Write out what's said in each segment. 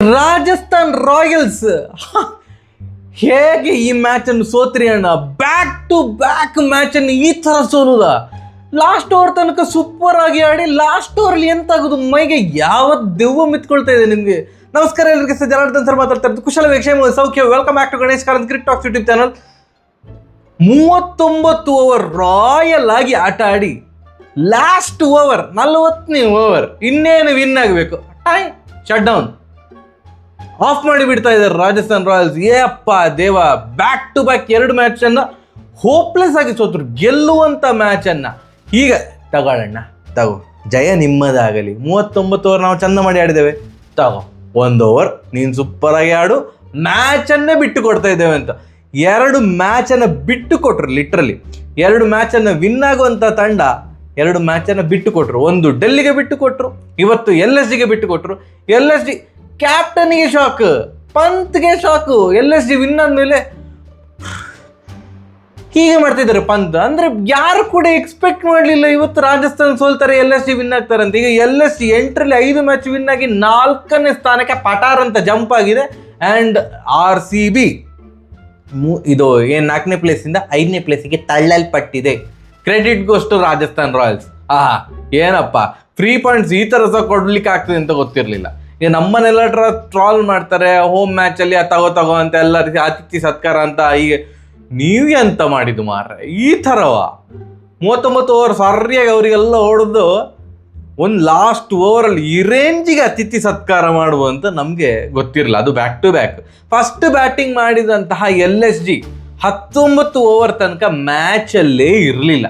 Rajasthan Royals. ಹೇಗೆ ಈ match ಅನ್ನು ಸೋತ್ರಿ ಅಣ್ಣ? ಬ್ಯಾಕ್ ಟು ಬ್ಯಾಕ್ ಮ್ಯಾಚ್ ಅನ್ನು ಈ ತರ ಸೋಲುದ? ಲಾಸ್ಟ್ ಓವರ್ ತನಕ ಸೂಪರ್ ಆಗಿ ಆಡಿ ಲಾಸ್ಟ್ ಓವರ್ ಅಲ್ಲಿ ಎಂತಾಗುದು ಮೈಗೆ ಯಾವ ದೆವ್ವ ಮಿತ್ಕೊಳ್ತಾ ಇದೆ ನಿಮ್ಗೆ? ನಮಸ್ಕಾರ ಎಲ್ಲರಿಗೆ ಸರ್ ಜನಾರ್ದನ್ ಸರ್ ಮಾತಾಡ್ತಾ ಇರೋದು ಕುಶಲ ವೀಕ್ಷಣೆ ಸೌಖ್ಯ. Welcome back to Ganesh Karanth cric talks YouTube channel ಮೂವತ್ತೊಂಬತ್ತು ಓವರ್ ರಾಯಲ್ ಆಗಿ ಆಟ ಆಡಿ ಲಾಸ್ಟ್ ಓವರ್ ನಲವತ್ತನೇ ಓವರ್ ಇನ್ನೇನು ವಿನ್ ಆಗಬೇಕು? ಟೈಮ್ ಶಟ್ ಡೌನ್ ಆಫ್ ಮಾಡಿ ಬಿಡ್ತಾ ಇದ್ದಾರೆ ರಾಜಸ್ಥಾನ್ ರಾಯಲ್ಸ್. ಏಪ್ಪ ದೇವ ಬ್ಯಾಕ್ ಟು ಬ್ಯಾಕ್ ಎರಡು ಮ್ಯಾಚ್ ಅನ್ನ ಹೋಪ್ಲೆಸ್ ಆಗಿ ಸೋತರು. ಗೆಲ್ಲುವಂತ ಮ್ಯಾಚ್ ಅನ್ನ. ಈಗ ತಗೊಳ್ಳೋಣ, ತಗೋ. ಜಯ ನಿಮ್ಮದಾಗಲಿ. ಮೂವತ್ತೊಂಬತ್ತು ಓವರ್ ನಾವು ಚಂದ ಮಾಡಿ ಆಡಿದ್ದೇವೆ. ತಗೋ. ಒಂದು ಓವರ್ ನೀನು ಸೂಪರ್ ಆಗಿ ಆಡು. ಮ್ಯಾಚ್ ಅನ್ನೇ ಬಿಟ್ಟು ಕೊಡ್ತಾ ಇದ್ದೇವೆ ಅಂತ. ಎರಡು ಮ್ಯಾಚ್ ಅನ್ನ ಬಿಟ್ಟು ಕೊಟ್ರು ಲಿಟ್ರಲಿ ಎರಡು ಮ್ಯಾಚ್ ಅನ್ನ ವಿನ್ ಆಗುವಂತ ತಂಡ ಎರಡು ಮ್ಯಾಚ್ ಅನ್ನ ಬಿಟ್ಟು ಕೊಟ್ರು. ಒಂದು ಡೆಲ್ಲಿಗೆ ಬಿಟ್ಟು ಕೊಟ್ರು, ಇವತ್ತು ಎಲ್ ಎಸ್ ಜಿಗೆ ಬಿಟ್ಟು ಕೊಟ್ರು. ಎಲ್ ಎಸ್ ಜಿ ಕ್ಯಾಪ್ಟನ್ಗೆ shock, ಪಂತ್ಗೆ shock, L S G win ಆದಮೇಲೆ ಹೀಗೆ ಮಾಡ್ತಿದ್ದಾರೆ ಪಂತ್. ಅಂದ್ರೆ ಯಾರು ಕೂಡ ಎಕ್ಸ್ಪೆಕ್ಟ್ ಮಾಡಲಿಲ್ಲ ಇವತ್ತು ರಾಜಸ್ಥಾನ್ ಸೋಲ್ತಾರೆ, ಎಲ್ ಎಸ್ ಜಿ ವಿನ್ ಆಗ್ತಾರೆ ಅಂತ. ಈಗ ಎಲ್ ಎಸ್ ಜಿ ಎಂಟರಲ್ಲಿ ಐದು ಮ್ಯಾಚ್ ವಿನ್ ಆಗಿ ನಾಲ್ಕನೇ ಸ್ಥಾನಕ್ಕೆ ಪಟಾರ್ ಅಂತ ಜಂಪ್ ಆಗಿದೆ. ಅಂಡ್ ಆರ್ ಸಿ ಬಿ ಇದು ಏನು ನಾಲ್ಕನೇ ಪ್ಲೇಸ್ ಇಂದ ಐದನೇ ಪ್ಲೇಸಿಗೆ ತಳ್ಳಲ್ಪಟ್ಟಿದೆ. Credit goes to Rajasthan Royals ಆಹಾ, ಏನಪ್ಪ? ಫ್ರೀ ಪಾಯಿಂಟ್ಸ್ ಈ ಥರ ಸಹ ಕೊಡ್ಲಿಕ್ಕೆ ಆಗ್ತದೆ ಅಂತ ಗೊತ್ತಿರಲಿಲ್ಲ. ಈಗ ನಮ್ಮನ್ನೆಲ್ಲ ಟ್ರಾಲ್ ಮಾಡ್ತಾರೆ ಹೋಮ್ ಮ್ಯಾಚ್ ಅಲ್ಲಿ ತಗೋ ತಗೋ ಅಂತ ಎಲ್ಲ ಅತಿಥಿ ಸತ್ಕಾರ ಅಂತ ಈಗ ನೀವೇ ಅಂತ ಮಾಡಿದ್ದು ಮಾರ್ರೆ, ಈ ಥರವ. ಮೂವತ್ತೊಂಬತ್ತು ಓವರ್ ಸರಿಯಾಗಿ ಅವರಿಗೆಲ್ಲ ಹೊಡೆದು ಒಂದು ಲಾಸ್ಟ್ ಓವರಲ್ಲಿ ಈ ರೇಂಜಿಗೆ ಅತಿಥಿ ಸತ್ಕಾರ ಮಾಡುವಂತ ನಮಗೆ ಗೊತ್ತಿರಲಿಲ್ಲ. ಅದು back to back first batting ಮಾಡಿದಂತಹ ಎಲ್ ಎಸ್ ಜಿ ಹತ್ತೊಂಬತ್ತು ಓವರ್ ತನಕ ಮ್ಯಾಚಲ್ಲೇ ಇರಲಿಲ್ಲ.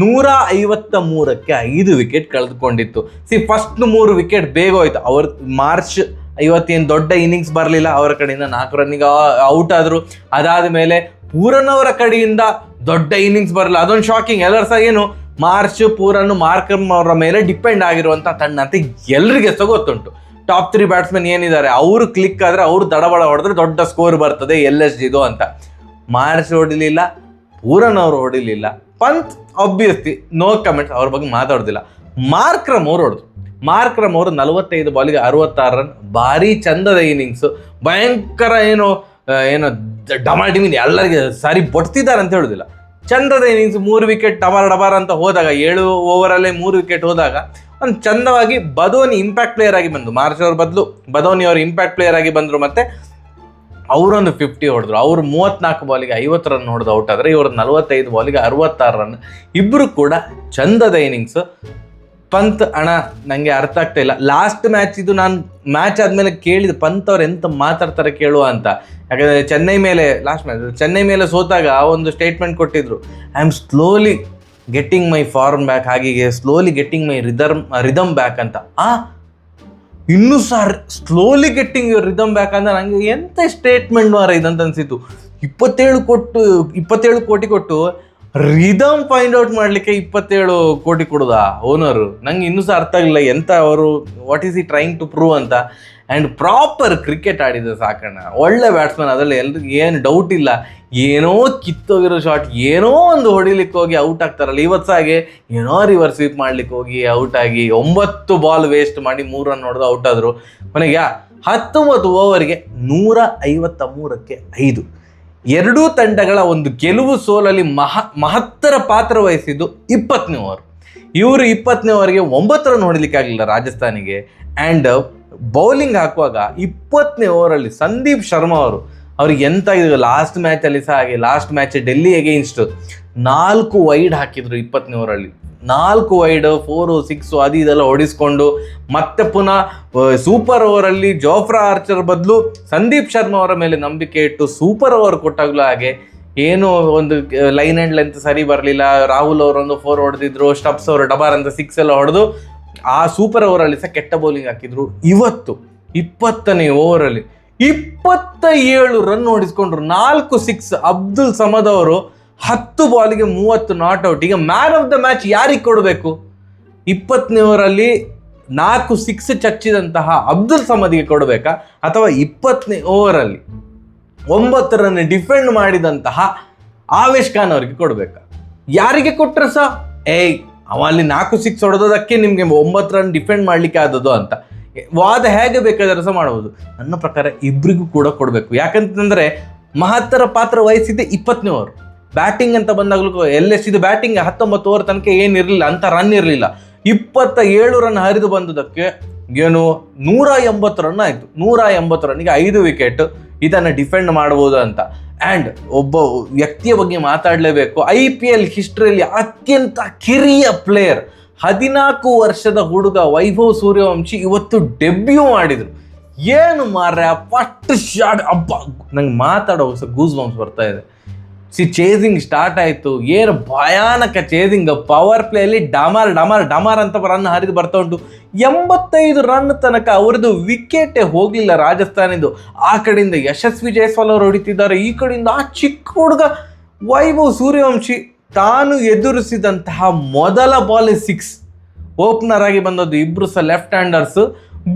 ನೂರ ಐವತ್ತ ಮೂರಕ್ಕೆ ಐದು ವಿಕೆಟ್ ಕಳೆದುಕೊಂಡಿತ್ತು. ಸಿ ಫಸ್ಟ್ ಮೂರು ವಿಕೆಟ್ ಬೇಗ ಹೋಯ್ತು. ಅವ್ರ ಮಾರ್ಚ್ ಇವತ್ತೇನು ದೊಡ್ಡ ಇನ್ನಿಂಗ್ಸ್ ಬರಲಿಲ್ಲ. ಅವರ ಕಡೆಯಿಂದ ನಾಲ್ಕು ರನ್ನಿಗೆ ಔಟ್ ಆದರು. ಅದಾದ ಮೇಲೆ ಪೂರನ್ ಕಡೆಯಿಂದ ದೊಡ್ಡ ಇನ್ನಿಂಗ್ಸ್ ಬರಲ್ಲ ಅದೊಂದು ಶಾಕಿಂಗ್ ಎಲ್ಲರ ಸಹ ಏನು, ಮಾರ್ಚ್ ಪೂರನ್ನು ಮಾರ್ಕಮ್ ಅವರ ಮೇಲೆ ಡಿಪೆಂಡ್ ಆಗಿರುವಂಥ ತಂಡ ಅಂತ ಎಲ್ರಿಗೆ ಸಹ ಗೊತ್ತುಂಟು. ಟಾಪ್ ತ್ರೀ ಬ್ಯಾಟ್ಸ್ಮನ್ ಏನಿದ್ದಾರೆ? ಅವರು ಕ್ಲಿಕ್ ಆದರೆ ಅವರು ದಡಬಡ ಹೊಡೆದ್ರೆ ದೊಡ್ಡ ಸ್ಕೋರ್ ಬರ್ತದೆ. ಎಲ್ ಎಸ್ ಜಿದು ಅಂತ. ಮಾರ್ಚ್ ಹೊಡಿಲಿಲ್ಲ, ಪೂರನ್ ಅವರು ಹೊಡಿಲಿಲ್ಲ. ಪಂತ್ ಅಭ್ಯರ್ಥಿ ನೋ ಕಮೆಂಟ್ ಅವ್ರ ಬಗ್ಗೆ ಮಾತಾಡೋದಿಲ್ಲ. ಮಾರ್ಕ್ರಮ್ ಅವರು ಹೊಡೆದ್ರು ಮಾರ್ಕ್ರಮ್ ಅವರು ನಲವತ್ತೈದು ಬಾಲಿಗೆ ಅರವತ್ತಾರು ರನ್, ಭಾರಿ ಚಂದದ ಇನಿಂಗ್ಸು ಭಯಂಕರ ಏನು ಏನು ಡ- ಡಮಾಲ್ ಡಿಮಿನ್ ಎಲ್ಲರಿಗೆ ಸಾರಿ ಬಡ್ತಿದ್ದಾರೆ ಅಂತ ಹೇಳೋದಿಲ್ಲ. ಚಂದದ ಇನ್ನಿಂಗ್ಸ್ ಮೂರು ವಿಕೆಟ್ ಡಬಾರ್ ಡಬಾರ್ ಅಂತ ಹೋದಾಗ, ಏಳು ಓವರಲ್ಲೇ ಮೂರು ವಿಕೆಟ್ ಹೋದಾಗ, ಒಂದು ಚಂದವಾಗಿ ಬದೋನಿ ಇಂಪ್ಯಾಕ್ಟ್ ಪ್ಲೇಯರ್ ಆಗಿ ಬಂದು, ಮಾರ್ಚ್ ಅವ್ರ ಬದಲು, ಬದೋನಿ ಅವರು ಇಂಪ್ಯಾಕ್ಟ್ ಪ್ಲೇಯರ್ ಆಗಿ ಬಂದರು ಮತ್ತೆ ಅವರೊಂದು ಫಿಫ್ಟಿ ಹೊಡೆದ್ರು. ಅವ್ರು ಮೂವತ್ನಾಲ್ಕು ಬಾಲಿಗೆ ಐವತ್ತು ರನ್ ಹೊಡೆದು ಔಟ್ ಆದರೆ ಇವರು ನಲವತ್ತೈದು ಬಾಲಿಗೆ ಅರವತ್ತಾರು ರನ್. ಇಬ್ಬರು ಕೂಡ ಚಂದದ ಇನಿಂಗ್ಸು ಪಂತ್, ಅಣ್ಣ ನನಗೆ ಅರ್ಥ ಆಗ್ತಾ ಇಲ್ಲ. ಲಾಸ್ಟ್ ಮ್ಯಾಚ್ ಇದು ನಾನು ಮ್ಯಾಚ್ ಆದಮೇಲೆ ಕೇಳಿದ ಪಂತ್ ಅವ್ರು ಎಂತ ಮಾತಾಡ್ತಾರೆ ಕೇಳುವ ಅಂತ. ಯಾಕಂದರೆ ಚೆನ್ನೈ ಮೇಲೆ ಲಾಸ್ಟ್ ಮ್ಯಾಚ್ ಚೆನ್ನೈ ಮೇಲೆ ಸೋತಾಗ ಆ ಒಂದು ಸ್ಟೇಟ್ಮೆಂಟ್ ಕೊಟ್ಟಿದ್ರು. I am slowly getting my form back ಹಾಗೆ slowly getting my rhythm rhythm back ಅಂತ. ಆ ಇನ್ನೂ ಸಹ ಸ್ಲೋಲಿ ಗೆಟ್ಟಿಂಗ್ ರಿದಮ್ ಬ್ಯಾಕ್ ಅಂದ್ರೆ ನನಗೆ ಎಂಥ ಸ್ಟೇಟ್ಮೆಂಟ್ ಮಾರ ಇದಂತ ಅನ್ಸಿತ್ತು ಇಪ್ಪತ್ತೇಳು ಕೊಟ್ಟು, ಇಪ್ಪತ್ತೇಳು ಕೋಟಿ ಕೊಟ್ಟು ರಿದಮ್ ಫೈಂಡ್ ಔಟ್ ಮಾಡ್ಲಿಕ್ಕೆ ಇಪ್ಪತ್ತೇಳು ಕೋಟಿ ಕೊಡುದಾ ಓನರು ನಂಗೆ ಇನ್ನೂ ಸಹ ಅರ್ಥ ಆಗಿಲ್ಲ ಎಂತ ಅವರು what is he trying to prove ಅಂತ. ಆ್ಯಂಡ್ ಪ್ರಾಪರ್ ಕ್ರಿಕೆಟ್ ಆಡಿದ ಸಾಕಣ್ಣ. ಒಳ್ಳೆ ಬ್ಯಾಟ್ಸ್ಮನ್ ಅದರಲ್ಲಿ ಎಲ್ರಿಗೂ ಏನು ಡೌಟ್ ಇಲ್ಲ. ಏನೋ ಕಿತ್ತೋಗಿರೋ ಶಾಟ್ ಏನೋ ಒಂದು ಹೊಡಿಲಿಕ್ಕೆ ಹೋಗಿ ಔಟ್ ಆಗ್ತಾರಲ್ಲ. ಇವತ್ತು ಹಾಗೆ ಏನೋ ರಿವರ್ಸ್ ಸ್ವೀಪ್ ಮಾಡ್ಲಿಕ್ಕೆ ಹೋಗಿ ಔಟ್ ಆಗಿ ಒಂಬತ್ತು ಬಾಲ್ ವೇಸ್ಟ್ ಮಾಡಿ ಮೂರು ರನ್ ಹೊಡೆದು ಔಟ್ ಆದರು. ಕೊನೆಗೆ ಹತ್ತೊಂಬತ್ತು ಓವರ್ಗೆ ನೂರ ಐವತ್ತ ಮೂರಕ್ಕೆ ಐದು. ಎರಡೂ ತಂಡಗಳ ಒಂದು ಗೆಲುವು ಸೋಲಲ್ಲಿ ಮಹ, ಮಹತ್ತರ ಪಾತ್ರ ವಹಿಸಿದ್ದು ಇಪ್ಪತ್ತನೇ ಓವರ್ ಇವರು ಇಪ್ಪತ್ತನೇ ಓವರ್ಗೆ ಒಂಬತ್ತು ರನ್ ಹೊಡಿಲಿಕ್ಕೆ ಆಗಲಿಲ್ಲ ರಾಜಸ್ಥಾನಿಗೆ. ಆ್ಯಂಡ್ ಬೌಲಿಂಗ್ ಹಾಕುವಾಗ ಇಪ್ಪತ್ತನೇ ಓವರಲ್ಲಿ ಸಂದೀಪ್ ಶರ್ಮಾ ಅವರು ಅವ್ರಿಗೆ ಎಂತ ಇದು ಲಾಸ್ಟ್ ಮ್ಯಾಚಲ್ಲಿ ಸಹ ಹಾಗೆ ಲಾಸ್ಟ್ ಮ್ಯಾಚ್ ಡೆಲ್ಲಿ ಅಗೇನ್ಸ್ಟ್ ನಾಲ್ಕು ವೈಡ್ ಹಾಕಿದ್ರು ಇಪ್ಪತ್ತನೇ ಓವರಲ್ಲಿ ನಾಲ್ಕು ವೈಡ್ ಫೋರು ಸಿಕ್ಸು ಅದು ಇದೆಲ್ಲ ಹೊಡಿಸ್ಕೊಂಡು ಮತ್ತೆ ಪುನಃ ಸೂಪರ್ ಓವರಲ್ಲಿ ಜೋಫ್ರಾ ಆರ್ಚರ್ ಬದಲು ಸಂದೀಪ್ ಶರ್ಮಾ ಅವರ ಮೇಲೆ ನಂಬಿಕೆ ಇಟ್ಟು ಸೂಪರ್ ಓವರ್ ಕೊಟ್ಟಾಗಲೂ ಹಾಗೆ ಏನು ಒಂದು ಲೈನ್ ಆ್ಯಂಡ್ ಲೆಂತ್ ಸರಿ ಬರಲಿಲ್ಲ. ರಾಹುಲ್ ಅವರೊಂದು ಫೋರ್ ಹೊಡೆದಿದ್ರು ಸ್ಟಪ್ಸ್ ಅವರು ಡಬಾರ್ ಅಂತ ಸಿಕ್ಸ್ ಎಲ್ಲ ಹೊಡೆದು ಆ ಸೂಪರ್ ಓವರಲ್ಲಿ ಸಹ ಕೆಟ್ಟ ಬೌಲಿಂಗ್ ಹಾಕಿದ್ರು. ಇವತ್ತು ಇಪ್ಪತ್ತನೇ ಓವರಲ್ಲಿ ಇಪ್ಪತ್ತ ಏಳು ರನ್ ಹೊಡಿಸ್ಕೊಂಡ್ರು. ನಾಲ್ಕು ಸಿಕ್ಸ್ ಅಬ್ದುಲ್ ಸಮದ್ ಅವರು ಹತ್ತು ಬಾಲಿಗೆ ಮೂವತ್ತು ನಾಟ್ ಔಟ್ ಈಗ ಮ್ಯಾನ್ ಆಫ್ ದ ಮ್ಯಾಚ್ ಯಾರಿಗೆ ಕೊಡಬೇಕು? ಇಪ್ಪತ್ತನೇ ಓವರಲ್ಲಿ ನಾಲ್ಕು ಸಿಕ್ಸ್ ಚಚ್ಚಿದಂತಹ ಅಬ್ದುಲ್ ಸಮದ್ಗೆ ಕೊಡಬೇಕಾ? ಅಥವಾ ಇಪ್ಪತ್ತನೇ ಓವರಲ್ಲಿ ಒಂಬತ್ತು ರನ್ ಡಿಫೆಂಡ್ ಮಾಡಿದಂತಹ ಆವೇಶ್ ಖಾನ್ ಅವರಿಗೆ ಕೊಡಬೇಕಾ? ಯಾರಿಗೆ ಕೊಟ್ಟರೆ ಸಹ ಏಯ್, ಅವ ಅಲ್ಲಿ ನಾಲ್ಕು ಸಿಕ್ಸ್ ಹೊಡೆದೋದಕ್ಕೆ ನಿಮಗೆ ಒಂಬತ್ತು ರನ್ ಡಿಫೆಂಡ್ ಮಾಡಲಿಕ್ಕೆ ಆದದ್ದು ಅಂತ. ವಾದ ಹೇಗೆ ಬೇಕಾದರೂ ಸಹ ಮಾಡಬಹುದು ನನ್ನ ಪ್ರಕಾರ ಇಬ್ಬರಿಗೂ ಕೂಡ ಕೊಡಬೇಕು. ಯಾಕಂತಂದ್ರೆ ಮಹತ್ತರ ಪಾತ್ರ ವಹಿಸಿದ್ದೆ ಇಪ್ಪತ್ತನೇ ಓವರ್ ಬ್ಯಾಟಿಂಗ್ ಅಂತ ಬಂದಾಗಲೂ ಎಲ್ ಎಸ್ ಇದು ಬ್ಯಾಟಿಂಗ್ ಹತ್ತೊಂಬತ್ತು ಓವರ್ ತನಕ ಏನಿರಲಿಲ್ಲ, ಅಂತ ರನ್ ಇರಲಿಲ್ಲ. ಇಪ್ಪತ್ತ ಏಳು ರನ್ ಹರಿದು ಬಂದದಕ್ಕೆ ಏನು ನೂರ ಎಂಬತ್ತು ರನ್ ಆಯಿತು. ನೂರ ಎಂಬತ್ತು ರನ್ಗೆ ಐದು ವಿಕೆಟ್ ಇದನ್ನು ಡಿಫೆಂಡ್ ಮಾಡ್ಬೋದು ಅಂತ. ಆ್ಯಂಡ್ ಒಬ್ಬ ವ್ಯಕ್ತಿಯ ಬಗ್ಗೆ ಮಾತಾಡಲೇಬೇಕು. ಐ ಪಿ ಎಲ್ ಹಿಸ್ಟ್ರಿಯಲ್ಲಿ ಅತ್ಯಂತ ಕಿರಿಯ ಪ್ಲೇಯರ್ ಹದಿನಾಲ್ಕು ವರ್ಷದ ಹುಡುಗ ವೈಭವ್ ಸೂರ್ಯವಂಶಿ ಇವತ್ತು ಡೆಬ್ಯೂ ಮಾಡಿದ್ರು. ಏನು ಮಾರ್ರೆ ಫಸ್ಟ್ ಶಾಟ್ ಅಬ್ಬ, ನಂಗೆ ಮಾತಾಡೋ ಗೂಸ್ ಬಾಂಬ್ಸ್ ಬರ್ತಾ ಇದೆ. ಸಿ ಚೇಸಿಂಗ್ ಸ್ಟಾರ್ಟ್ ಆಯಿತು. ಏನು ಭಯಾನಕ ಚೇಸಿಂಗ್ ಪವರ್ ಪ್ಲೇಯಲ್ಲಿ ಡಮಾರ್ ಡಮಾರ್ ಡಮಾರ್ ಅಂತ ರನ್ ಹರಿದು ಬರ್ತಾ ಉಂಟು. ಎಂಬತ್ತೈದು ರನ್ ತನಕ ಅವ್ರದ್ದು ವಿಕೆಟೇ ಹೋಗಲಿಲ್ಲ ರಾಜಸ್ಥಾನಿಂದು. ಆ ಕಡೆಯಿಂದ ಯಶಸ್ವಿ ಜೈಸ್ವಾಲ್ ಅವರು ಹೊಡಿತಿದ್ದಾರೆ. ಈ ಕಡೆಯಿಂದ ಆ ಚಿಕ್ಕ ಹುಡುಗ ವೈಭವ್ ಸೂರ್ಯವಂಶಿ ತಾನು ಎದುರಿಸಿದಂತಹ ಮೊದಲ ಬಾಲ್ ಸಿಕ್ಸ್ ಓಪನರ್ ಆಗಿ ಬಂದದ್ದು ಇಬ್ರು ಸಹ ಲೆಫ್ಟ್ ಹ್ಯಾಂಡರ್ಸ್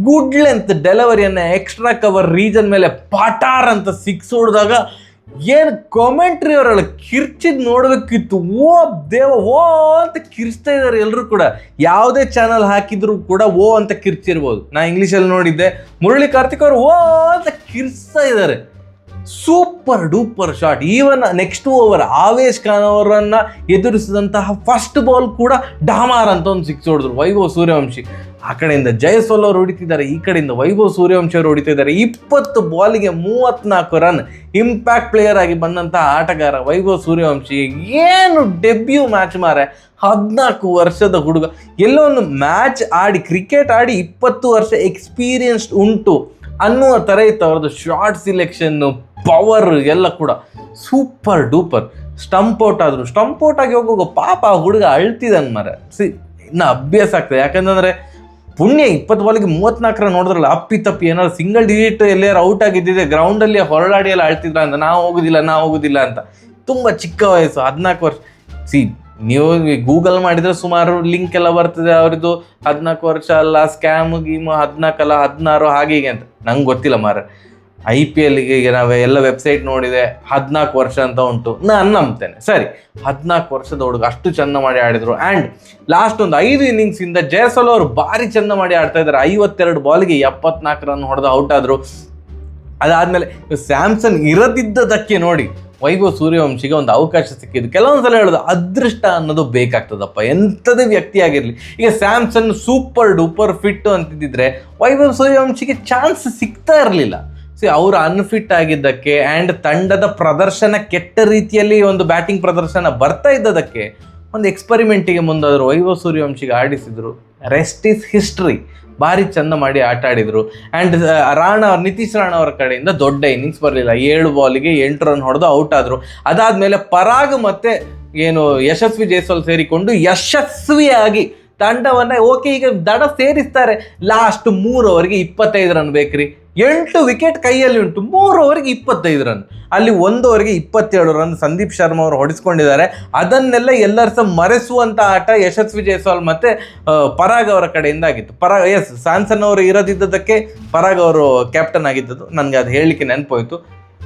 ಗುಡ್ ಲೆಂತ್ ಡೆಲಿವರಿಯನ್ನು ಎಕ್ಸ್ಟ್ರಾ ಕವರ್ ರೀಜನ್ ಮೇಲೆ ಪಟಾರ್ ಅಂತ ಸಿಕ್ಸ್ ಹೊಡೆದಾಗ ಏನು ಕಾಮೆಂಟ್ರಿ ಅವರೆಲ್ಲ ಕಿರ್ಚಿದ್ ನೋಡಬೇಕಿತ್ತು. ಓ ದೇವ, ಓ ಅಂತ ಕಿರ್ಚ್ತಾ ಇದ್ದಾರೆ ಎಲ್ಲರೂ ಕೂಡ. ಯಾವುದೇ ಚಾನಲ್ ಹಾಕಿದ್ರು ಕೂಡ ಓ ಅಂತ ಕಿರ್ಚಿರ್ಬೋದು. ನಾ ಇಂಗ್ಲೀಷಲ್ಲಿ ನೋಡಿದ್ದೆ. ಮುರಳಿ ಕಾರ್ತಿಕ್ ಅವರು ಓ ಅಂತ ಕಿರ್ಚ್ತಾ ಇದ್ದಾರೆ super duper shot. Even next over Avesh Khan ಅವರನ್ನ ಎದುರಿಸಿದಂತಹ ಫಸ್ಟ್ ಬಾಲ್ ಕೂಡ ಡಾಮಾರ್ ಅಂತ ಒಂದು ಸಿಕ್ಸ್ ಹೊಡೆದ್ರು, ವೈಭವ್ ಸೂರ್ಯವಂಶಿ. ಆ ಕಡೆಯಿಂದ ಜಯಸೋಲ್ ಅವರು ಹೊಡಿತಿದ್ದಾರೆ, ಈ ಕಡೆಯಿಂದ ವೈಭವ್ ಸೂರ್ಯವಂಶಿ ಅವರು ಹೊಡಿತಿದ್ದಾರೆ. ಇಪ್ಪತ್ತು ಬಾಲಿಗೆ ಮೂವತ್ನಾಲ್ಕು ರನ್ ಇಂಪ್ಯಾಕ್ಟ್ ಪ್ಲೇಯರ್ ಆಗಿ ಬಂದಂತಹ ಆಟಗಾರ ವೈಭವ್ ಸೂರ್ಯವಂಶಿ. ಏನು ಡೆಬ್ಯೂ ಮ್ಯಾಚ್ ಮಾರೆ. ಹದಿನಾಲ್ಕು ವರ್ಷದ ಹುಡುಗ. ಎಲ್ಲೋ ಒಂದು ಮ್ಯಾಚ್ ಆಡಿ ಕ್ರಿಕೆಟ್ ಆಡಿ ಇಪ್ಪತ್ತು ವರ್ಷ ಎಕ್ಸ್ಪೀರಿಯನ್ಸ್ಡ್ ಉಂಟು ಅನ್ನುವ ಥರ ಇತ್ತು ಅವ್ರದ್ದು ಶಾರ್ಟ್ ಸಿಲೆಕ್ಷನ್ನು ಪವರ್ ಎಲ್ಲ ಕೂಡ ಸೂಪರ್ ಡೂಪರ್ ಸ್ಟಂಪ್ ಔಟ್ ಆದರು ಸ್ಟಂಪ್ ಔಟ್ ಆಗಿ ಹೋಗುವಾಗ ಪಾಪ ಆ ಹುಡುಗ ಅಳ್ತಿದ್ದಾನೆ ಮರ ಸಿ, ಇನ್ನು ಅಭ್ಯಾಸ ಆಗ್ತದೆ. ಯಾಕಂತಂದರೆ ಪುಣ್ಯ ಇಪ್ಪತ್ತು ಬಾಲಿಗೆ ಮೂವತ್ನಾಲ್ಕರ ನೋಡಿದ್ರಲ್ಲ, ಅಪ್ಪಿ ತಪ್ಪಿ ಏನಾದ್ರು ಸಿಂಗಲ್ ಡಿಜಿಟ್ ಎಲ್ಲಾರು ಔಟ್ ಆಗಿದ್ದಿದೆ ಗ್ರೌಂಡಲ್ಲಿ ಹೊರಳಾಡಿ ಎಲ್ಲ ಅಳ್ತಿದ್ರ ಅಂತ, ನಾವು ಹೋಗೋದಿಲ್ಲ ನಾವು ಹೋಗೋದಿಲ್ಲ ಅಂತ. ತುಂಬ ಚಿಕ್ಕ ವಯಸ್ಸು, ಹದಿನಾಲ್ಕು ವರ್ಷ. ಸಿ, ನೀವು ಗೂಗಲ್ ಮಾಡಿದರೆ ಸುಮಾರು ಲಿಂಕ್ ಎಲ್ಲ ಬರ್ತದೆ ಅವ್ರದ್ದು. ಹದಿನಾಲ್ಕು ವರ್ಷ ಅಲ್ಲ ಸ್ಕ್ಯಾಮ್ ಗೀಮು, ಹದಿನಾಲ್ಕಲ್ಲ, ಹದಿನಾರು ಹಾಗೆ ಹೀಗೆ ಅಂತ. ನಂಗೆ ಗೊತ್ತಿಲ್ಲ ಮಾರ ಐ ಪಿ ಎಲ್ಗೆ ನಾವು ಎಲ್ಲ ವೆಬ್ಸೈಟ್ ನೋಡಿದೆ, ಹದಿನಾಲ್ಕು ವರ್ಷ ಅಂತ ಉಂಟು. ನಾನು ನಂಬ್ತೇನೆ. ಸರಿ, ಹದಿನಾಲ್ಕು ವರ್ಷದ ಹುಡುಗ ಅಷ್ಟು ಚಂದ ಮಾಡಿ ಆಡಿದ್ರು. ಆ್ಯಂಡ್ ಲಾಸ್ಟ್ ಒಂದು ಐದು ಇನ್ನಿಂಗ್ಸಿಂದ ಜಯಸಲ್ ಅವರು ಭಾರಿ ಚೆಂದ ಮಾಡಿ ಆಡ್ತಾ ಇದ್ದಾರೆ. ಐವತ್ತೆರಡು ಬಾಲ್ಗೆ ಎಪ್ಪತ್ನಾಲ್ಕು ರನ್ ಹೊಡೆದು ಔಟ್ ಆದರು. ಅದಾದಮೇಲೆ ಸ್ಯಾಮ್ಸನ್ ಇರದಿದ್ದದಕ್ಕೆ ನೋಡಿ ವೈಭವ್ ಸೂರ್ಯವಂಶಿಗೆ ಒಂದು ಅವಕಾಶ ಸಿಕ್ಕಿದ್ದು. ಕೆಲವೊಂದು ಸಲ ಹೇಳೋದು, ಅದೃಷ್ಟ ಅನ್ನೋದು ಬೇಕಾಗ್ತದಪ್ಪ. ಎಂಥದೇ ವ್ಯಕ್ತಿ ಆಗಿರಲಿ. ಈಗ ಸ್ಯಾಮ್ಸನ್ ಸೂಪರ್ ಡೂಪರ್ ಫಿಟ್ ಅಂತಿದ್ದರೆ ವೈಭವ್ ಸೂರ್ಯವಂಶಿಗೆ ಚಾನ್ಸ್ ಸಿಗ್ತಾ ಇರಲಿಲ್ಲ. ಸಿ ಅವರು ಅನ್ಫಿಟ್ ಆಗಿದ್ದಕ್ಕೆ ಆ್ಯಂಡ್ ತಂಡದ ಪ್ರದರ್ಶನ ಕೆಟ್ಟ ರೀತಿಯಲ್ಲಿ ಒಂದು ಬ್ಯಾಟಿಂಗ್ ಪ್ರದರ್ಶನ ಬರ್ತಾ ಇದ್ದದಕ್ಕೆ ಒಂದು ಎಕ್ಸ್ಪರಿಮೆಂಟಿಗೆ ಮುಂದಾದರು ವೈಭವ ಸೂರ್ಯವಂಶಿಗೆ ಆಡಿಸಿದ್ರು. ರೆಸ್ಟ್ ಇಸ್ ಹಿಸ್ಟ್ರಿ ಭಾರಿ ಚಂದ ಮಾಡಿ ಆಟ ಆಡಿದರು. ಆ್ಯಂಡ್ ರಾಣ ಅವ್ರ ನಿತೀಶ್ ರಾಣ ಅವರ ಕಡೆಯಿಂದ ದೊಡ್ಡ ಇನ್ನಿಂಗ್ಸ್ ಬರಲಿಲ್ಲ. ಏಳು ಬಾಲಿಗೆ ಎಂಟು ರನ್ ಹೊಡೆದು ಔಟ್ ಆದರು. ಅದಾದಮೇಲೆ ಪರಾಗ್ ಮತ್ತೆ ಏನು ಯಶಸ್ವಿ ಜೈಸ್ವಾಲ್ ಸೇರಿಕೊಂಡು ಯಶಸ್ವಿಯಾಗಿ ತಂಡವನ್ನ ಓಕೆ ಈಗ ದಡ ಸೇರಿಸ್ತಾರೆ. ಲಾಸ್ಟ್ ಮೂರು ಓವರ್ಗೆ ಇಪ್ಪತ್ತೈದು ರನ್ ಬೇಕ್ರಿ. ಎಂಟು ವಿಕೆಟ್ ಕೈಯಲ್ಲಿ ಉಂಟು. ಮೂರು ಓವರ್ಗೆ ಇಪ್ಪತ್ತೈದು ರನ್. ಅಲ್ಲಿ ಒಂದು ಓವರ್ಗೆ ಇಪ್ಪತ್ತೇಳು ರನ್ ಸಂದೀಪ್ ಶರ್ಮಾ ಅವರು ಹೊಡಿಸ್ಕೊಂಡಿದ್ದಾರೆ. ಅದನ್ನೆಲ್ಲ ಎಲ್ಲರ ಸಹ ಮರೆಸುವಂತ ಆಟ ಯಶಸ್ವಿ ಜೈಸ್ವಾಲ್ ಮತ್ತೆ ಪರಾಗ್ ಅವರ ಕಡೆಯಿಂದ ಆಗಿತ್ತು. ಪರಾಗ್ ಎಸ್ ಸ್ಯಾನ್ಸನ್ ಅವರು ಇರದಿದ್ದದಕ್ಕೆ ಪರಾಗ್ ಅವರು ಕ್ಯಾಪ್ಟನ್ ಆಗಿದ್ದದ್ದು. ನನಗೆ ಅದು ಹೇಳಲಿಕ್ಕೆ ನೆನಪೋಯ್ತು.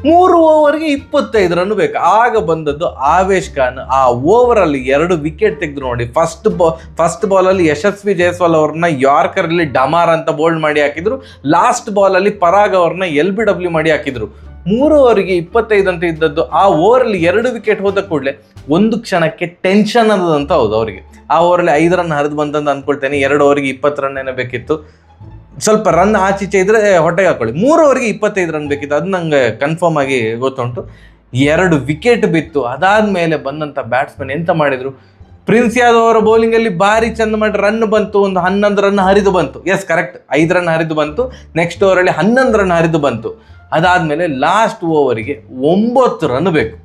ಮೂರು ಓವರ್ಗೆ ಇಪ್ಪತ್ತೈದು ರನ್ ಬೇಕು. ಆಗ ಬಂದದ್ದು ಆವೇಶ್ ಖಾನ್. ಆ ಓವರಲ್ಲಿ ಎರಡು ವಿಕೆಟ್ ತೆಗೆದು ನೋಡಿ. ಫಸ್ಟ್ ಬಾ, ಫಸ್ಟ್ ಬಾಲಲ್ಲಿ ಯಶಸ್ವಿ ಜಯಸ್ವಾಲ್ ಅವ್ರನ್ನ ಯಾರ್ಕರಲ್ಲಿ ಡಮಾರ್ ಅಂತ ಬೋಲ್ಡ್ ಮಾಡಿ ಹಾಕಿದ್ರು. ಲಾಸ್ಟ್ ಬಾಲಲ್ಲಿ ಪರಾಗ್ ಅವ್ರನ್ನ ಎಲ್ ಬಿ ಡಬ್ಲ್ಯೂ ಮಾಡಿ ಹಾಕಿದ್ರು. ಮೂರು ಓವರಿಗೆ ಇಪ್ಪತ್ತೈದು ಅಂತ ಇದ್ದದ್ದು ಆ ಓವರಲ್ಲಿ ಎರಡು ವಿಕೆಟ್ ಹೋದ ಕೂಡಲೇ ಒಂದು ಕ್ಷಣಕ್ಕೆ ಟೆನ್ಷನ್ ಅನ್ನೋದಂತ ಹೌದು ಅವರಿಗೆ. ಆ ಓವರಲ್ಲಿ ಐದು ರನ್ ಹರಿದು ಬಂತಂತ ಅನ್ಕೊಳ್ತೇನೆ. ಎರಡು ಓವರಿಗೆ ಇಪ್ಪತ್ತು ರನ್ ಏನೋ ಬೇಕಿತ್ತು. ಸ್ವಲ್ಪ ರನ್ ಆಚೀಚೆ ಇದ್ರೆ ಹೊಟ್ಟೆಗೆ ಹಾಕೊಳ್ಳಿ. ಮೂರು ಓವರ್ಗೆ ಇಪ್ಪತ್ತೈದು ರನ್ ಬೇಕಿತ್ತು. ಅದು ನಂಗೆ ಕನ್ಫರ್ಮ್ ಆಗಿ ಗೊತ್ತುಂಟು. ಎರಡು ವಿಕೆಟ್ ಬಿತ್ತು. ಅದಾದ ಮೇಲೆ ಬಂದಂಥ ಬ್ಯಾಟ್ಸ್ಮನ್ ಎಂತ ಮಾಡಿದ್ರು? ಪ್ರಿನ್ಸ್ ಯಾದವ್ ಅವರ ಬೌಲಿಂಗಲ್ಲಿ ಭಾರಿ ಚಂದ ಮಾಡಿ ರನ್ ಬಂತು. ಒಂದು ಹನ್ನೊಂದು ರನ್ ಹರಿದು ಬಂತು. ಎಸ್ ಕರೆಕ್ಟ್ ಐದು ರನ್ ಹರಿದು ಬಂತು. ನೆಕ್ಸ್ಟ್ ಓವರಲ್ಲಿ ಹನ್ನೊಂದು ರನ್ ಹರಿದು ಬಂತು. ಅದಾದಮೇಲೆ ಲಾಸ್ಟ್ ಓವರಿಗೆ ಒಂಬತ್ತು ರನ್ ಬೇಕು.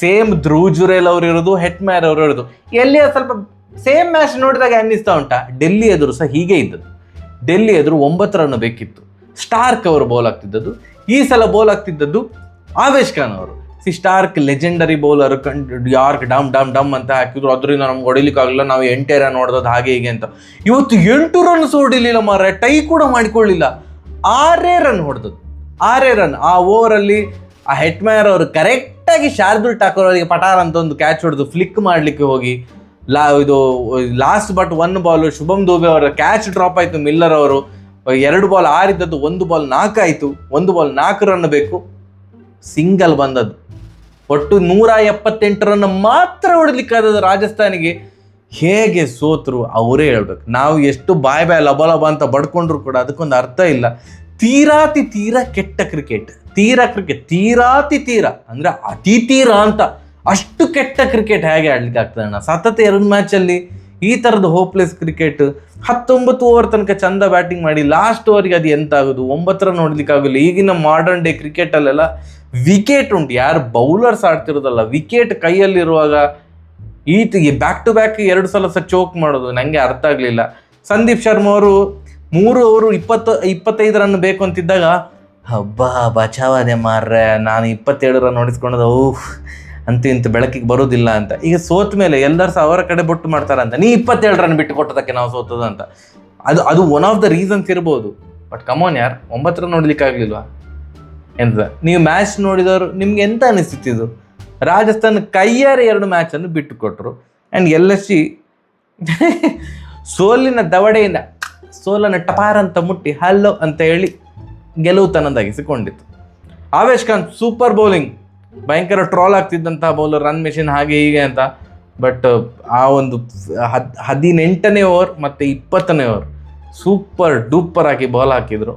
ಸೇಮ್ ಧ್ರುವ್ ಜುರೇಲ್ ಅವರು ಇರೋದು ಹೆಟ್ ಮ್ಯಾರ್ ಅವರು ಇರೋದು. ಎಲ್ಲಿಯ ಸ್ವಲ್ಪ ಸೇಮ್ ಮ್ಯಾಚ್ ನೋಡಿದಾಗ ಅನ್ನಿಸ್ತಾ ಉಂಟಾ? ಡೆಲ್ಲಿ ಎದುರು ಸಹ ಹೀಗೆ ಇದ್ದದ್ದು. ಡೆಲ್ಲಿ ಎದುರು ಒಂಬತ್ತು ರನ್ ಬೇಕಿತ್ತು. ಸ್ಟಾರ್ಕ್ ಅವರು ಬೌಲ್ ಆಗ್ತಿದ್ದದ್ದು. ಈ ಸಲ ಬೌಲ್ ಆಗ್ತಿದ್ದದ್ದು ಆವೇಶ್ ಖಾನ್ ಅವರು. ಸಿ, ಸ್ಟಾರ್ಕ್ ಲೆಜೆಂಡರಿ ಬೌಲರ್ ಕಂಡು, ಯಾರ್ಕ್ ಡಮ್ ಡಮ್ ಡಮ್ ಅಂತ ಹಾಕಿದ್ರು. ಅದರಿಂದ ನಮ್ಗೆ ಹೊಡಿಲಿಕ್ಕಾಗಲಿಲ್ಲ ನಾವು ಎಂಟೇ ರನ್ ಹೊಡೆದದ್ದು ಹಾಗೆ ಹೀಗೆ ಅಂತ. ಇವತ್ತು ಎಂಟು ರನ್ ಹೊಡಿಲಿಲ್ಲ ಮಾರ ಟೈ ಕೂಡ ಮಾಡಿಕೊಳ್ಳಿಲ್ಲ. ಆರೇ ರನ್ ಹೊಡೆದದ್ದು. ಆರೇ ರನ್ ಆ ಓವರಲ್ಲಿ ಆ ಹೆಟ್ಮ್ಯಾರ್ ಅವರು ಕರೆಕ್ಟಾಗಿ ಶಾರ್ದುಲ್ ಠಾಕೂರ್ ಅವರಿಗೆ ಪಟಾರ್ ಅಂತ ಒಂದು ಕ್ಯಾಚ್ ಹೊಡೆದು ಫ್ಲಿಕ್ ಮಾಡಲಿಕ್ಕೆ ಹೋಗಿ ಲಾ, ಇದು last but one ball Shubham Dube ಅವರ ಕ್ಯಾಚ್ ಡ್ರಾಪ್ ಆಯಿತು. ಮಿಲ್ಲರ್ ಅವರು, ಎರಡು ಬಾಲ್ ಆರಿದ್ದದ್ದು, ಒಂದು ಬಾಲ್ ನಾಲ್ಕಾಯಿತು ಒಂದು ಬಾಲ್ ನಾಲ್ಕು ರನ್ ಬೇಕು. ಸಿಂಗಲ್ ಬಂದದ್ದು. ಒಟ್ಟು ನೂರ ಎಪ್ಪತ್ತೆಂಟು ರನ್ ಮಾತ್ರ ಹೊಡಿಲಿಕ್ಕಾದದ್ದು ರಾಜಸ್ಥಾನಿಗೆ. ಹೇಗೆ ಸೋತರು, ಅವರೇ ಹೇಳ್ಬೇಕು. ನಾವು ಎಷ್ಟು ಬಾಯ್ ಬಾಯ್ ಲಬ ಅಂತ ಬಡ್ಕೊಂಡ್ರು ಕೂಡ ಅದಕ್ಕೊಂದು ಅರ್ಥ ಇಲ್ಲ. ತೀರಾತಿ ತೀರಾ ಕೆಟ್ಟ ಕ್ರಿಕೆಟ್ ತೀರಾ ಕ್ರಿಕೆಟ್ ತೀರಾತಿ ತೀರ. ಅಂದರೆ ಅತಿ ತೀರ ಅಂತ. ಅಷ್ಟು ಕೆಟ್ಟ ಕ್ರಿಕೆಟ್ ಹೇಗೆ ಆಡ್ಲಿಕ್ಕೆ ಆಗ್ತದೆ ಅಣ್ಣ? ಸತತ ಎರಡು ಮ್ಯಾಚಲ್ಲಿ ಈ ಥರದ ಹೋಪ್ಲೆಸ್ ಕ್ರಿಕೆಟ್ ಹತ್ತೊಂಬತ್ತು ಓವರ್ ತನಕ ಚಂದ ಬ್ಯಾಟಿಂಗ್ ಮಾಡಿ ಲಾಸ್ಟ್ ಓವರ್ಗೆ ಅದು ಎಂತ ಆಗೋದು? ಒಂಬತ್ತು ರನ್ ಹೊಡ್ಲಿಕ್ಕಾಗಲ್ಲ ಈಗಿನ ಮಾಡರ್ನ್ ಡೇ ಕ್ರಿಕೆಟಲ್ಲೆಲ್ಲ ವಿಕೆಟ್ ಉಂಟು. ಯಾರು ಬೌಲರ್ಸ್ ಆಡ್ತಿರೋದಲ್ಲ. ವಿಕೆಟ್ ಕೈಯಲ್ಲಿರುವಾಗ ಈತಿಗೆ ಬ್ಯಾಕ್ ಟು ಬ್ಯಾಕ್ ಎರಡು ಸಲ ಸಹ ಚೋಕ್ ಮಾಡೋದು ನನಗೆ ಅರ್ಥ ಆಗಲಿಲ್ಲ. ಸಂದೀಪ್ ಶರ್ಮಾ ಅವರು ಮೂರು ಓವರು ಇಪ್ಪತ್ತು, ಇಪ್ಪತ್ತೈದು ರನ್ ಬೇಕು ಅಂತಿದ್ದಾಗ, ಹಬ್ಬ ಬಚಾವದೆ ಮಾರ್ರೆ. ನಾನು ಇಪ್ಪತ್ತೇಳು ರನ್ ಹೊಡಿಸ್ಕೊಂಡದ ಓಹ್ ಅಂತೂ ಇಂತ ಬೆಳಕಿಗೆ ಬರೋದಿಲ್ಲ ಅಂತ. ಈಗ ಸೋತ ಮೇಲೆ ಎಲ್ಲರೂ ಸಹ ಅವರ ಕಡೆ ಬೊಟ್ಟು ಮಾಡ್ತಾರಂತ ನೀ ಇಪ್ಪತ್ತೇಳು ರನ್ ಬಿಟ್ಟು ಕೊಟ್ಟದಕ್ಕೆ ನಾವು ಸೋತದ ಅಂತ. ಅದು ಅದು ಒನ್ ಆಫ್ ದ ರೀಸನ್ಸ್ ಇರ್ಬೋದು. ಬಟ್ ಕಮೋನ್ ಯಾರ್, ಒಂಬತ್ತರ ನೋಡ್ಲಿಕ್ಕೆ ಆಗ್ಲಿಲ್ವಾ? ಎಂತ? ನೀವು ಮ್ಯಾಚ್ ನೋಡಿದವರು, ನಿಮ್ಗೆ ಎಂತ ಅನಿಸ್ತಿತ್ತು ರಾಜಸ್ಥಾನ್ ಕೈಯಾರೆ ಎರಡು ಮ್ಯಾಚನ್ನು ಬಿಟ್ಟು ಕೊಟ್ಟರು ಆ್ಯಂಡ್ ಎಲ್ ಎಸ್ ಸಿ ಸೋಲಿನ ದವಡೆಯಿಂದ ಸೋಲನ್ನು ಟಪಾರ್ ಅಂತ ಮುಟ್ಟಿ ಹಲ್ಲೋ ಅಂತ ಹೇಳಿ ಗೆಲುವು ತನ್ನದಾಗಿಸಿಕೊಂಡಿತ್ತು. ಆವೇಶ್ ಖಾನ್ ಸೂಪರ್ ಬೌಲಿಂಗ್ ಭಯಂಕರ ಟ್ರೋಲ್ ಆಗ್ತಿದ್ದಂತಹ ಬೌಲರ್ ರನ್ ಮೆಷಿನ್ ಹಾಗೆ ಹೀಗೆ ಅಂತ. ಬಟ್ ಆ ಒಂದು ಹದ್, ಹದಿನೆಂಟನೇ ಓವರ್ ಮತ್ತು ಇಪ್ಪತ್ತನೇ ಓವರ್ ಸೂಪರ್ ಡೂಪರ್ ಆಗಿ ಬಾಲ್ ಹಾಕಿದ್ರು.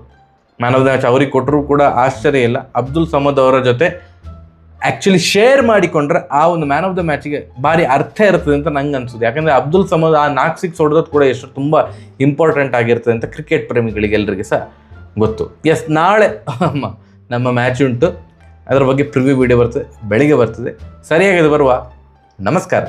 ಮ್ಯಾನ್ ಆಫ್ ದ ಮ್ಯಾಚ್ ಅವ್ರಿಗೆ ಕೊಟ್ಟರು ಕೂಡ ಆಶ್ಚರ್ಯ ಇಲ್ಲ. ಅಬ್ದುಲ್ ಸಮದ್ ಅವರ ಜೊತೆ ಆ್ಯಕ್ಚುಲಿ ಶೇರ್ ಮಾಡಿಕೊಂಡ್ರೆ ಆ ಒಂದು ಮ್ಯಾನ್ ಆಫ್ ದ ಮ್ಯಾಚಿಗೆ ಭಾರಿ ಅರ್ಥ ಇರ್ತದೆ ಅಂತ ನಂಗೆ ಅನಿಸುತ್ತೆ. ಯಾಕಂದರೆ ಅಬ್ದುಲ್ ಸಮದ್ ಆ ನಾಲ್ಕು ಸಿಕ್ಸ್ ಹೊಡೆದೋದು ಕೂಡ ಎಷ್ಟು ತುಂಬ ಇಂಪಾರ್ಟೆಂಟ್ ಆಗಿರ್ತದೆ ಅಂತ ಕ್ರಿಕೆಟ್ ಪ್ರೇಮಿಗಳಿಗೆ ಎಲ್ರಿಗೆ ಸಹ ಗೊತ್ತು. ಎಸ್ ನಾಳೆ ನಮ್ಮ ಮ್ಯಾಚ್ ಉಂಟು. ಅದರ ಬಗ್ಗೆ ಪ್ರಿವ್ಯೂ ವಿಡಿಯೋ ಬರ್ತದೆ ಬೆಳಿಗ್ಗೆ ಬರ್ತದೆ. ಸರಿಯಾಗಿದೆ ಬರುವ ನಮಸ್ಕಾರ.